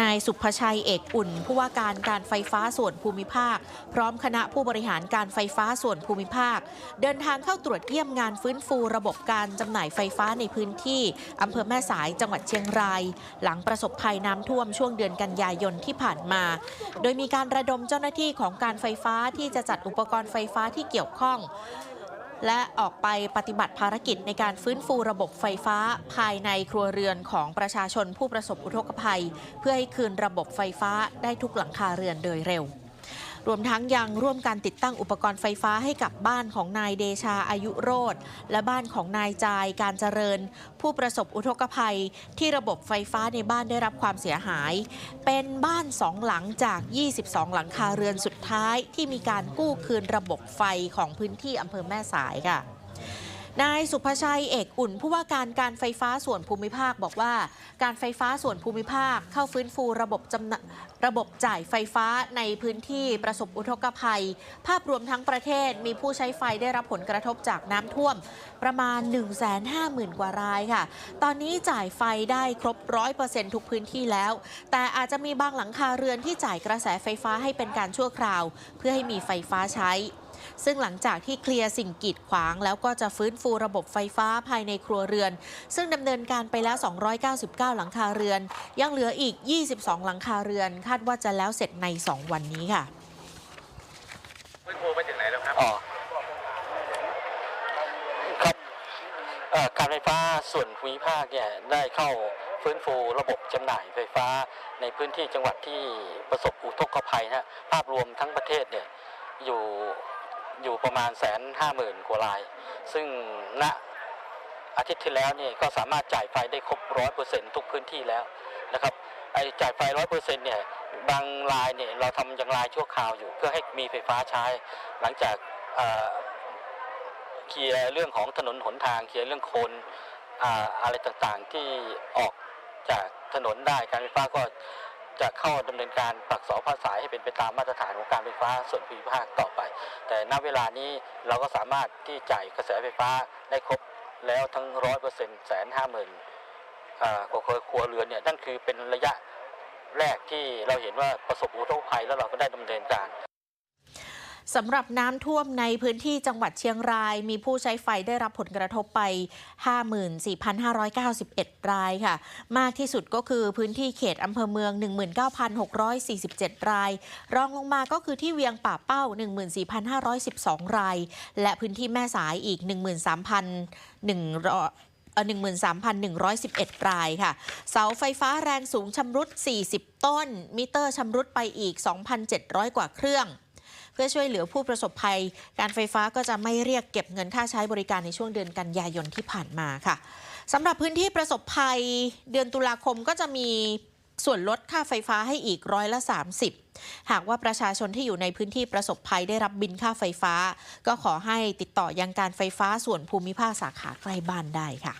นายสุภชัยเอกอุ่น ผู้ว่าการการไฟฟ้าส่วนภูมิภาค พร้อมคณะผู้บริหารการไฟฟ้าส่วนภูมิภาค เดินทางเข้าตรวจเยี่ยมงานฟื้นฟูระบบการจำหน่ายไฟฟ้าในพื้นที่อำเภอแม่สายจังหวัดเชียงราย หลังประสบภัยน้ำท่วมช่วงเดือนกันยายนที่ผ่านมา โดยมีการระดมเจ้าหน้าที่ของการไฟฟ้าที่จะจัดอุปกรณ์ไฟฟ้าที่เกี่ยวข้อง และออกไปปฏิบัติภารกิจในการฟื้นฟูระบบไฟฟ้าภายในครัวเรือนของประชาชนผู้ประสบอุทกภัย เพื่อให้คืนระบบไฟฟ้าได้ทุกหลังคาเรือนโดยเร็ว รวมทั้งยังร่วมการติดตั้งอุปกรณ์ไฟฟ้าให้กับบ้านของนายเดชาอายุโรธและบ้านของนายจายการเจริญ ผู้ประสบอุทกภัยที่ระบบไฟฟ้าในบ้านได้รับความเสียหาย เป็นบ้านสองหลังจาก 22 หลังคาเรือนสุดท้ายที่มีการกู้คืนระบบไฟของพื้นที่อำเภอแม่สายค่ะ นายสุภชัยเอกอุ่น ผู้ว่าการการไฟฟ้าส่วนภูมิภาคบอกว่า การไฟฟ้าส่วนภูมิภาคเข้าฟื้นฟูระบบจำนระบบจ่ายไฟฟ้าในพื้นที่ประสบอุทกภัย ภาพรวมทั้งประเทศมีผู้ใช้ไฟได้รับผลกระทบจากน้ำท่วม ประมาณ 150,000 กว่ารายค่ะ ตอนนี้จ่ายไฟได้ครบ 100%ทุกพื้นที่แล้ว แต่อาจจะมีบางหลังคาเรือนที่จ่ายกระแสไฟฟ้าให้เป็นการชั่วคราว เพื่อให้มีไฟฟ้าใช้ ซึ่งหลังจากที่เคลียร์สิ่งกีดขวางแล้วก็จะฟื้นฟูระบบไฟฟ้าภายในครัวเรือน ซึ่งดำเนินการไปแล้ว 299 หลังคาเรือน ยังเหลืออีก 22 หลังคาเรือน คาดว่าจะแล้วเสร็จใน 2 วันนี้ค่ะฟื้นฟูไปถึงไหนแล้วครับอ๋อครับเอ่อการไฟฟ้าส่วนภูมิภาคเนี่ยได้เข้าฟื้นฟูระบบจำหน่ายไฟฟ้าในพื้นที่จังหวัดที่ประสบอุทกภัยนะฮะภาพรวมทั้งประเทศเนี่ยอยู่ อยู่ประมาณแสนห้าหมื่นกว่าราย ซึ่งณอาทิตย์ที่แล้วนี่ก็สามารถจ่ายไฟได้ครบร้อยเปอร์เซ็นทุกพื้นที่แล้วนะครับไอ้จ่ายไฟร้อยเปอร์เซ็นเนี่ยบางรายเนี่ยเราทำอย่างรายชั่วคราวอยู่ เพื่อให้มีไฟฟ้าใช้ หลังจากเคลียร์เรื่องของถนนหนทางเคลียร์เรื่องโคนออะไรต่างๆที่ออกจากถนนได้การไฟฟ้าก็ จะเข้าดำเนินการปักเสาผ้าสายให้เป็นไปตามมาตรฐานของการไฟฟ้าส่วนภูมิภาคต่อไป แต่ณเวลานี้เราก็สามารถที่จ่ายกระแสไฟฟ้าได้ครบแล้วทั้งร้อยเปอร์เซ็นต์แสนห้าหมื่นกว่าครัวเรือนเนี่ยนั่นคือเป็นระยะแรกที่เราเห็นว่าประสบอุทกภัยแล้วเราก็ได้ดำเนินการ สำหรับน้ำท่วมในพื้นที่จังหวัดเชียงราย มีผู้ใช้ไฟได้รับผลกระทบไป 54,591 รายค่ะ มากที่สุดก็คือพื้นที่เขตอำเภอเมือง 19,647 ราย รองลงมาก็คือที่เวียงป่าเป้า 14,512 ราย และพื้นที่แม่สายอีก 13,100เอ่อ13,111 รายค่ะ เสาไฟฟ้าแรงสูงชำรุด 40 ต้น มิเตอร์ชำรุดไปอีก 2,700 กว่าเครื่อง เพื่อช่วยเหลือผู้ประสบภัย การไฟฟ้าก็จะไม่เรียกเก็บเงินค่าใช้บริการในช่วงเดือนกันยายนที่ผ่านมาค่ะสำหรับพื้นที่ประสบภัยเดือนตุลาคมก็จะมีส่วนลดค่าไฟฟ้าให้อีกร้อยละ 30 หากว่าประชาชนที่อยู่ในพื้นที่ประสบภัยได้รับบินค่าไฟฟ้า ก็ขอให้ติดต่อยังการไฟฟ้าส่วนภูมิภาคสาขาใกล้บ้านได้ค่ะ